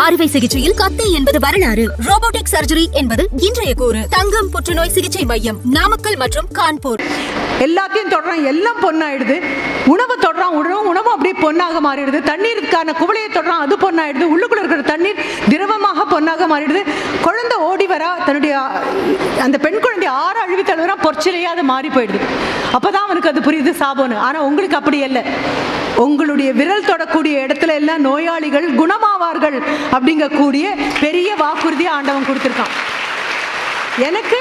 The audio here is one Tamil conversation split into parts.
அறுவை சிகிச்சையில் கத்தி என்பது வரலாறு. ரோபோட்டிக் சர்ஜரி என்பது இன்றைய கூறு. தங்கம் புற்றுநோய் சிகிச்சை மையம் நாமக்கல் மற்றும் கான்பூர். எல்லாத்தையும் தொடுறான். எல்லாம் பொண்ணாயிடுது. உணவை தொடுறான். உணவு உணவு அப்படியே பொண்ணாக மாறிடுது. தண்ணீருக்கான குவளையை தொடுறான். அது பொண்ணாயிடுது. உள்ளுக்குள்ள இருக்கிற தண்ணீர் திரவமாக பொண்ணாக மாறிடுது. குழந்தை ஓடி வரா. தன்னுடைய அந்த பெண் குழந்தை ஆறு அழுவி தழுவுறா பொற்சிலையா அது மாறி போயிடுது. அப்பதான் அவனுக்கு அது புரியுது சாபோன்னு ஆனா உங்களுக்கு அப்படி இல்லை. உங்களுடைய விரல் தொடக்கூடிய இடத்துல எல்லாம் நோயாளிகள் குணமாவார்கள் அப்படிங்கக்கூடிய பெரிய வாக்குறுதி ஆண்டவன் கொடுத்துருக்கான். எனக்கு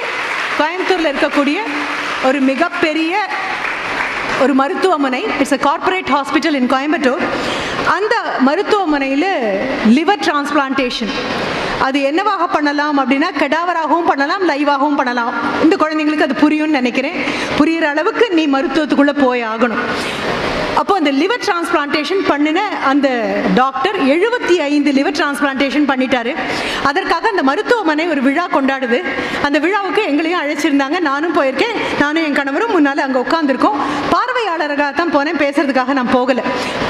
கோயம்புத்தூரில் இருக்கக்கூடிய ஒரு மிகப்பெரிய ஒரு மருத்துவமனை it's a corporate hospital in Coimbatore அந்த மருத்துவமனையில் லிவர் டிரான்ஸ்பிளான்டேஷன் அது என்னவாக பண்ணலாம் அப்படின்னா கெடாவராகவும் பண்ணலாம் லைவாகவும் பண்ணலாம். இந்த குழந்தைங்களுக்கு அது புரியும்னு நினைக்கிறேன். புரியிற அளவுக்கு நீ மருத்துவத்துக்குள்ளே போய் ஆகணும். அப்போ அந்த லிவர் டிரான்ஸ்பிளான்டேஷன் பண்ணின அந்த டாக்டர் எழுபத்தி ஐந்து லிவர் டிரான்ஸ்பிளான்டேஷன் பண்ணிட்டாரு. அதற்காக அந்த மருத்துவமனை ஒரு விழா கொண்டாடுது. அந்த விழாவுக்கு எங்களையும் அழைச்சிருந்தாங்க. நானும் போயிருக்கேன். நானும் என் கணவரும் முன்னால் அங்கே உட்காந்துருக்கோம் பார்வையாளராக தான் போனேன். பேசுறதுக்காக நான் போகலை.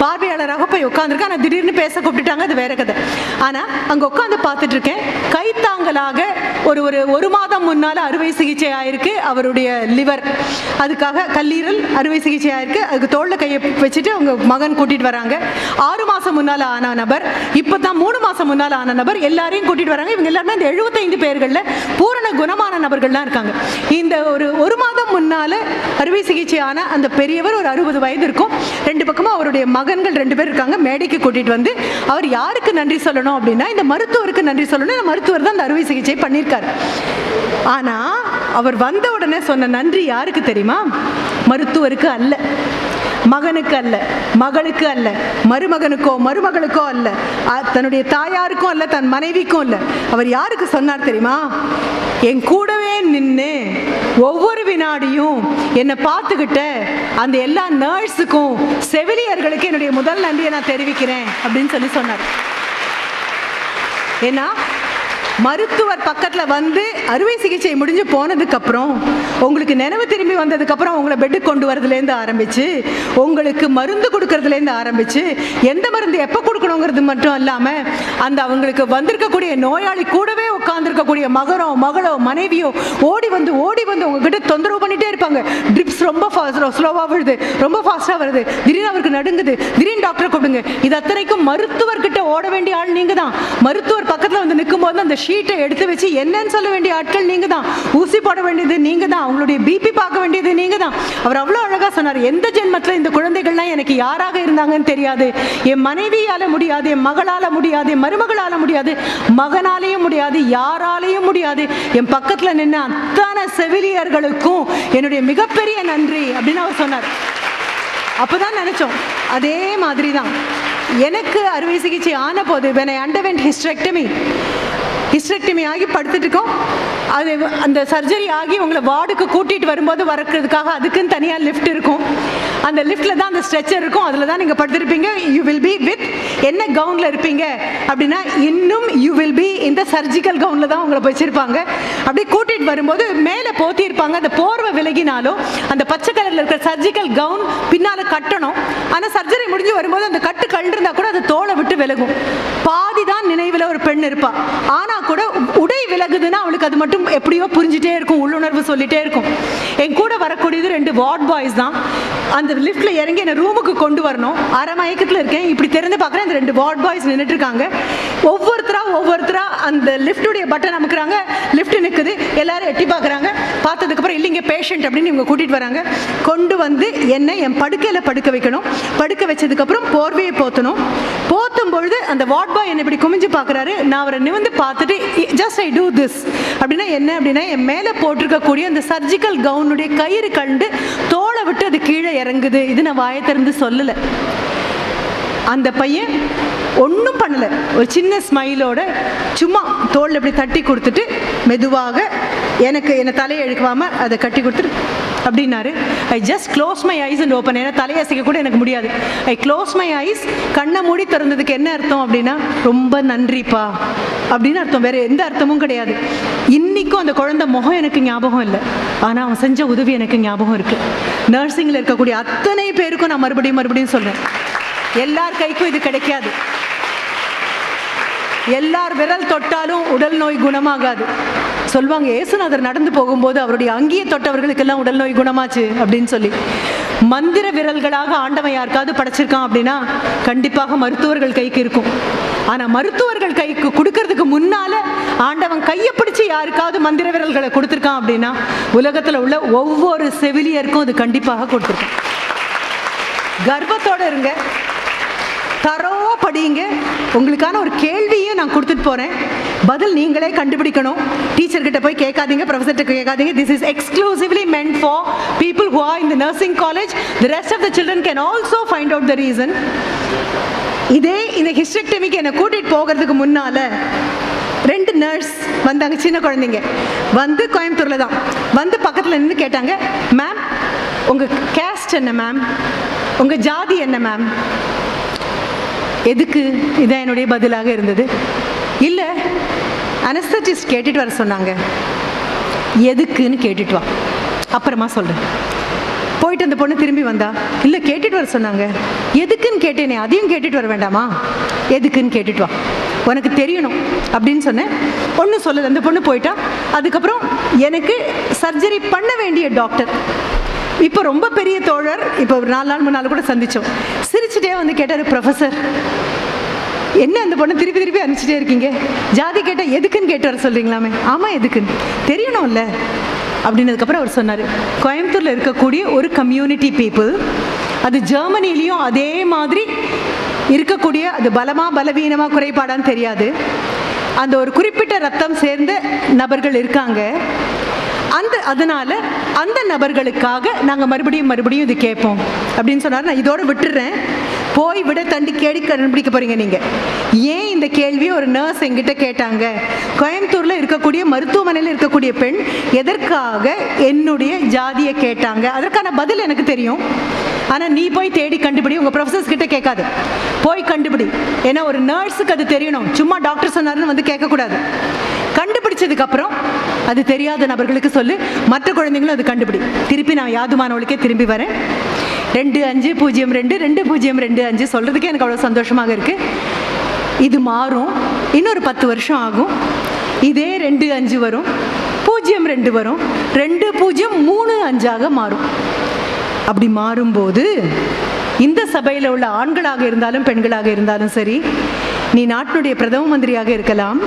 பார்வையாளராக போய் உட்காந்துருக்கேன் ஆனால் திடீர்னு பேச கூப்பிட்டுட்டாங்க. அது வேற கதை. ஆனால் அங்கே உட்காந்து பார்த்துட்டு இருக்கேன். கைத்தாங்கலாக ஒரு ஒரு ஒரு மாதம் முன்னால் அறுவை சிகிச்சை ஆயிருக்கு அவருடைய லிவர். அதுக்காக கல்லீரல் அறுவை சிகிச்சை ஆயிருக்கு. அதுக்கு தோளில் கையை வச்சுட்டு அவங்க மகன் கூட்டிட்டு வராங்க. ஆறு மாதம் முன்னால் ஆன நபர். இப்போ தான் மூணு மாதம் முன்னால் ஆன நபர். எல்லாரையும் கூட்டிட்டு வராங்க. இவங்க எல்லாருமே இந்த எழுபத்தைந்து பேர்களில் பூரண குணமான நபர்கள்லாம் இருக்காங்க. இந்த ஒரு ஒரு மாதம் முன்னால அறுவை சிகிச்சையான அந்த பெரியவர் ஒரு அறுபது வயது இருக்கும். ரெண்டு பக்கமும் அவருடைய மகன்கள் ரெண்டு பேர் இருக்காங்க. மேடைக்கு கூட்டிட்டு வந்து அவர் யாருக்கு நன்றி சொல்லணும் அப்படின்னா இந்த மருத்துவருக்கு நன்றி சொல்லணும். இந்த மருத்துவர் தான் அந்த அறுவை சிகிச்சை பண்ணியிருக்காரு. ஆனா அவர் வந்த உடனே சொன்ன நன்றி யாருக்கு தெரியுமா? மருத்துவருக்கு அல்ல. மகனுக்கு அல்ல மகளுக்கு அல்ல மருமகனுக்கோ மருமகளுக்கோ அல்ல. தன்னுடைய தாயாருக்கும் அல்ல தன் மனைவிக்கும் அல்ல. அவர் யாருக்கு சொன்னார் தெரியுமா? என் கூடவே நின்று ஒவ்வொரு வினாடியும் என்னை பார்த்துக்கிட்ட அந்த எல்லா நர்ஸுக்கும் செவிலியர்களுக்கு என்னுடைய முதல் நன்றியை நான் தெரிவிக்கிறேன் அப்படின்னு சொல்லி சொன்னார். ஏன்னா மருத்துவர் பக்கத்தில் வந்து அறுவை சிகிச்சை முடிஞ்சு போனதுக்கப்புறம் உங்களுக்கு நினைவு திரும்பி வந்ததுக்கப்புறம் உங்களை பெட்டு கொண்டு வரதுலேருந்து ஆரம்பித்து உங்களுக்கு மருந்து கொடுக்கறதுலேருந்து ஆரம்பித்து எந்த மருந்து எப்போ கொடுக்கணுங்கிறது மட்டும் இல்லாமல் அந்த அவங்களுக்கு வந்திருக்கக்கூடிய நோயாளி கூடவே உட்காந்துருக்கக்கூடிய மகனோ மகளோ மனைவியோ ஓடி வந்து ஓடி வந்து உங்ககிட்ட தொந்தரவு பண்ணிட்டே இருப்பாங்க. ட்ரிப்ஸ் ரொம்ப ஸ்லோவாக வருது ரொம்ப ஃபாஸ்ட்டாக வருது. திடீர்னு அவருக்கு நடுங்குது. திடீர்னு டாக்டரை கூப்பிடுங்க. இது அத்தனைக்கும் மருத்துவர்கிட்ட ஓட வேண்டிய ஆள் நீங்க தான் மருத்துவர் பக்கத்தில் வந்து நிற்கும் போது அந்த ஷீட்டை எடுத்து வச்சு என்னன்னு சொல்ல வேண்டிய ஆட்கள் நீங்க தான் ஊசி போட வேண்டியது நீங்க தான் அவங்களுடைய பிபி பார்க்க வேண்டியது நீங்க தான் அவர் அவ்வளோ அழகா சொன்னார். எந்த ஜென்மத்தில் இந்த குழந்தைகள்லாம் எனக்கு யாராக இருந்தாங்கன்னு தெரியாது. என் மனைவியால முடியாது என் மகளால முடியாது என் மருமகளால முடியாது. மகனாலேயும் முடியாது யார் யாராலேயும் முடியாது. என் பக்கத்துல நின்று அத்தனை செவிலியர்களுக்கும் என்னுடைய மிகப்பெரிய நன்றி அப்படின்னு அவர் சொன்னார். அப்பதான் நினைச்சோம். அதே மாதிரி தான் எனக்கு அறுவை சிகிச்சை ஆன போது when I underwent hysterectomy hysterectomy ஆகி படுத்துட்டு இருக்கோம். அது அந்த சர்ஜரி ஆகி உங்களை வார்டுக்கு கூட்டிட்டு வரும்போது வரக்கிறதுக்காக அதுக்குன்னு தனியாக லிஃப்ட் இருக்கும். அந்த லிஃப்ட்ல தான் அந்த ஸ்ட்ரெச்சர் இருக்கும். அதில் தான் நீங்கள் படுத்திருப்பீங்க. யூ வில் பி வித் என்ன கவுனில் இருப்பீங்க? அப்படின்னா இன்னும் யூ வில் பி இந்த சர்ஜிக்கல் கவுனில் தான் உங்களை வச்சுருப்பாங்க. அப்படியே கூட்டிகிட்டு வரும்போது மேலே போத்தியிருப்பாங்க. அந்த போர்வை விலகினாலும் அந்த பச்சை கலரில் இருக்கிற சர்ஜிக்கல் கவுன் பின்னால் கட்டணும். ஆனால் சர்ஜரி முடிஞ்சு வரும்போது அந்த கட்டு கழுந்திருந்தா கூட அது தோலை விட்டு விலகும். பாதி தான் நினைவில் ஒரு பெண் இருப்பா. ஆனால் கூட உடை விலகுதுன்னா அவளுக்கு அது மட்டும் எப்படியோ புரிஞ்சுட்டே இருக்கும். உள்ளுணர்வு சொல்லிட்டே இருக்கும். என் கூட வரக்கூடியது ரெண்டு வார்ட் பாய்ஸ் தான். அந்த லிஃப்ட்ல இறங்கி என்ன ரூமுக்கு கொண்டு வரணும். அரை மயக்கத்தில் இருக்கேன். இப்படி திறந்து பார்க்குறேன். அந்த ரெண்டு வார்ட் பாய்ஸ் நின்றுட்டு இருக்காங்க ஒவ்வொருத்தரா ஒவ்வொருத்தரா அந்த லிஃப்ட்டுடைய பட்டன் அமுக்குறாங்க. லிஃப்ட் நிற்குது எல்லாரும் எட்டி பார்க்குறாங்க. பார்த்ததுக்கப்புறம் இல்லைங்க பேஷண்ட் அப்படின்னு இவங்க கூட்டிட்டு வராங்க. கொண்டு வந்து என்னை என் படுக்கையில் படுக்க வைக்கணும். படுக்க வச்சதுக்கப்புறம் போர்வையை போத்தணும். போத்தும் பொழுது அந்த வார்ட் பாய் என்னை இப்படி குமிஞ்சு பார்க்குறாரு. நான் அவரை நிமிந்து பார்த்துட்டு ஜஸ்ட் ஐ டூ திஸ் அப்படின்னா என்ன? அப்படின்னா என் மேலே போட்டிருக்கக்கூடிய அந்த சர்ஜிக்கல் கவுனுடைய கயிறு கண்டு தோலை விட்டு அது கீழே இறங்குது. இது நான் வாயை திறந்து சொல்லலை. அந்த பையன் ஒன்றும் பண்ணலை. ஒரு சின்ன ஸ்மைலோட சும்மா தோல் இப்படி தட்டி கொடுத்துட்டு மெதுவாக எனக்கு என்னை தலையை எழுக்காமல் அதை கட்டி கொடுத்துட்டு அப்படின்னாரு. I just close my eyes and open ஏன்னா தலையை அசைக்க கூட எனக்கு முடியாது. ஐ க்ளோஸ் மை ஐஸ் கண்ணை மூடி திறந்ததுக்கு என்ன அர்த்தம் அப்படின்னா ரொம்ப நன்றிப்பா. அப்படின்னு அர்த்தம். வேறு எந்த அர்த்தமும் கிடையாது. இன்றைக்கும் அந்த குழந்தை முகம் எனக்கு ஞாபகம் இல்லை. ஆனால் அவன் செஞ்ச உதவி எனக்கு ஞாபகம் இருக்குது நர்சிங்கில் இருக்கக்கூடிய அத்தனை பேருக்கும் நான் மறுபடியும் மறுபடியும் சொல்கிறேன் எல்லார் கைக்கும் இது கிடைக்காது. எல்லார் விரல் தொட்டாலும் உடல் நோய் குணமாகாது. சொல்லுவாங்க ஏசுநாதர் நடந்து போகும்போது அவருடைய அங்கியை தொட்டவர்களுக்கெல்லாம் உடல் நோய் குணமாச்சு அப்படின்னு சொல்லி. மந்திர விரல்களாக ஆண்டவன் யாருக்காவது படைச்சிருக்கான் அப்படின்னா கண்டிப்பாக மருத்துவர்கள் கைக்கு இருக்கும். ஆனால் மருத்துவர்கள் கைக்கு கொடுக்கறதுக்கு முன்னால ஆண்டவன் கையை பிடிச்சி யாருக்காவது மந்திர விரல்களை கொடுத்துருக்கான் அப்படின்னா உலகத்தில் உள்ள ஒவ்வொரு செவிலியருக்கும் அது கண்டிப்பாக கொடுத்துருக்கான் கர்வத்தோடு இருங்க. தரோவா படிங்க உங்களுக்கான ஒரு கேள்வியை நான் கொடுத்துட்டு போறேன். பதில் நீங்களே கண்டுபிடிக்கணும். டீச்சர் கிட்ட போய் கேட்காதீங்க ப்ரொஃபஸர்கிட்ட கேட்காதீங்க. This is exclusively meant for people who are in the nursing college the rest of the children can also find out the reason இதே இந்த ஹிஸ்டெக்டமிக்கு என்னை கூட்டிட்டு போகிறதுக்கு முன்னால ரெண்டு நர்ஸ் வந்தாங்க சின்ன குழந்தைங்க. வந்து கோயம்புத்தூர்ல தான். வந்து பக்கத்தில் நின்று கேட்டாங்க மேம் உங்க கேஸ்ட் என்ன மேம் உங்க ஜாதி என்ன மேம் எதுக்கு? இதான் என்னுடைய பதிலாக இருந்தது. இல்லை அனஸ்தட்டிஸ்ட் கேட்டுட்டு வர சொன்னாங்க. எதுக்குன்னு கேட்டுட்டு வா. அப்புறமா சொல்கிறேன் போயிட்டு அந்த பொண்ணு திரும்பி வந்தா இல்லை கேட்டுட்டு வர சொன்னாங்க. எதுக்குன்னு கேட்டேனே அதையும் கேட்டுட்டு வர வேண்டாமா? எதுக்குன்னு கேட்டுட்டு வா. உனக்கு தெரியணும் அப்படின்னு சொன்னேன். ஒன்றும் சொல்லலை. அந்த பொண்ணு போயிட்டா. அதுக்கப்புறம் எனக்கு சர்ஜரி பண்ண வேண்டிய டாக்டர் இப்போ ரொம்ப பெரிய தோழர். இப்போ ஒரு நாலு நாள் மூணு நாள் கூட சந்தித்தோம் சிரிச்சுட்டே வந்து கேட்டார் ப்ரொஃபஸர் என்ன அந்த பொண்ணு திருப்பி திருப்பி அனுப்பிச்சிட்டே இருக்கீங்க? ஜாதி கேட்டால் எதுக்குன்னு கேட்டு வர சொல்கிறீங்களாமே ஆமாம் எதுக்குன்னு? தெரியணும்ல. அப்படின்னதுக்கப்புறம் அவர் சொன்னார் கோயம்புத்தூரில் இருக்கக்கூடிய ஒரு கம்யூனிட்டி பீப்புள் அது ஜெர்மனிலையும் அதே மாதிரி இருக்கக்கூடிய அது பலமாக பலவீனமாக குறைபாடான்னு தெரியாது. அந்த ஒரு குறிப்பிட்ட ரத்தம் சேர்ந்த நபர்கள் இருக்காங்க. அந்த அதனால அந்த நபர்களுக்காக நாங்கள் மறுபடியும் மறுபடியும் இது கேட்போம். அப்படின்னு சொன்னார். நான் இதோடு விட்டுடுறேன் போய் விட தண்டி கேடி கண்டுபிடிக்க போறீங்க நீங்க. ஏன் இந்த கேள்வியை ஒரு நர்ஸ் எங்கிட்ட கேட்டாங்க? கோயம்புத்தூர்ல இருக்கக்கூடிய மருத்துவமனையில் இருக்கக்கூடிய பெண் எதற்காக என்னுடைய ஜாதியை கேட்டாங்க? அதற்கான பதில் எனக்கு தெரியும். ஆனால் நீ போய் தேடி கண்டுபிடி. உங்கள் ப்ரொஃபஸர்ஸ் கிட்ட கேட்காது. போய் கண்டுபிடி. ஏன்னா ஒரு நர்ஸுக்கு அது தெரியணும். சும்மா டாக்டர் சொன்னாருன்னு வந்து கேட்கக்கூடாது. கண்டுபிடிச்சதுக்கப்புறம் அது தெரியாத நபர்களுக்கு சொல்லு. மற்ற குழந்தைங்களும் அது கண்டுபிடி. திருப்பி நான் யாதுமானவளுக்கே திரும்பி வரேன். ரெண்டு அஞ்சு பூஜ்ஜியம் ரெண்டு ரெண்டு பூஜ்ஜியம் ரெண்டு அஞ்சு சொல்கிறதுக்கே எனக்கு அவ்வளோ சந்தோஷமாக இருக்குது இது மாறும். இன்னொரு பத்து வருஷம் ஆகும். இதே ரெண்டு அஞ்சு வரும். பூஜ்ஜியம் ரெண்டு வரும். ரெண்டு பூஜ்ஜியம் மூணு அஞ்சாக மாறும். அப்படி மாறும்போது இந்த சபையில் உள்ள ஆண்களாக இருந்தாலும் பெண்களாக இருந்தாலும் சரி நீ நாட்டினுடைய பிரதம மந்திரியாக இருக்கலாம்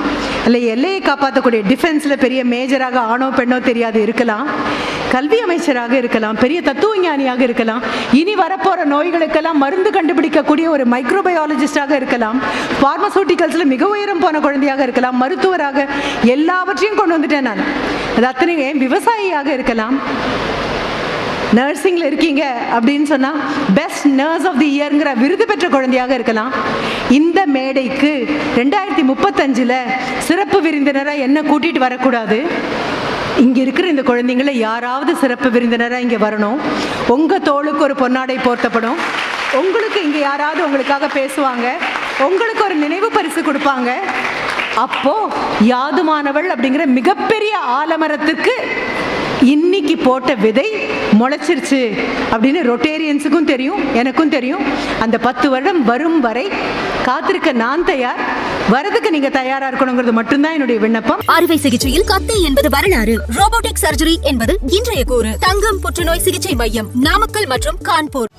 இல்லை எல்லையை காப்பாற்றக்கூடிய டிஃபென்ஸில் பெரிய மேஜராக ஆணோ பெண்ணோ தெரியாது இருக்கலாம் கல்வி அமைச்சராக இருக்கலாம் பெரிய தத்துவ ஞானியாக இருக்கலாம் இனி வரப்போகிற நோய்களுக்கெல்லாம் மருந்து கண்டுபிடிக்கக்கூடிய ஒரு மைக்ரோபயாலஜிஸ்டாக இருக்கலாம் ஃபார்மசூட்டிக்கல்ஸில் மிக உயரம் போன குழந்தையாக இருக்கலாம் மருத்துவராக எல்லாவற்றையும் கொண்டு வந்துட்டேன் நான். அது அத்தனை விவசாயியாக இருக்கலாம்? நர்சிங்கில் இருக்கீங்க அப்படின்னு சொன்னால் பெஸ்ட் நர்ஸ் ஆஃப் தி இயருங்கிற விருது பெற்ற குழந்தையாக இருக்கலாம். இந்த மேடைக்கு ரெண்டாயிரத்தி முப்பத்தஞ்சில் சிறப்பு விருந்தினராக என்ன கூட்டிகிட்டு வரக்கூடாது. இங்கே இருக்கிற இந்த குழந்தைங்கள யாராவது சிறப்பு விருந்தினராக இங்கே வரணும். உங்கள் தோளுக்கு ஒரு பொன்னாடை போர்த்தப்படும். உங்களுக்கு இங்கே யாராவது உங்களுக்காக பேசுவாங்க. உங்களுக்கு ஒரு நினைவு பரிசு கொடுப்பாங்க. அப்போ யாதுமானவள் அப்படிங்கிற மிகப்பெரிய ஆலமரத்துக்கு இன்னைக்கு போட்ட விதை முளைச்சிருச்சு அப்படின்னு ரொட்டேரியன்ஸுக்கும் தெரியும் எனக்கும் தெரியும். அந்த பத்து வருடம் வரும் வரை காத்திருக்க நான் தயார். வரதுக்கு நீங்க தயாரா இருக்கணுங்கிறது மட்டும்தான் என்னுடைய விண்ணப்பம். அறுவை சிகிச்சையில் கத்தை என்பது வரலாறு. ரோபோட்டிக் சர்ஜரி என்பது இன்றைய கூறு. தங்கம் புற்றுநோய் சிகிச்சை மையம் நாமக்கல் மற்றும் கான்பூர்.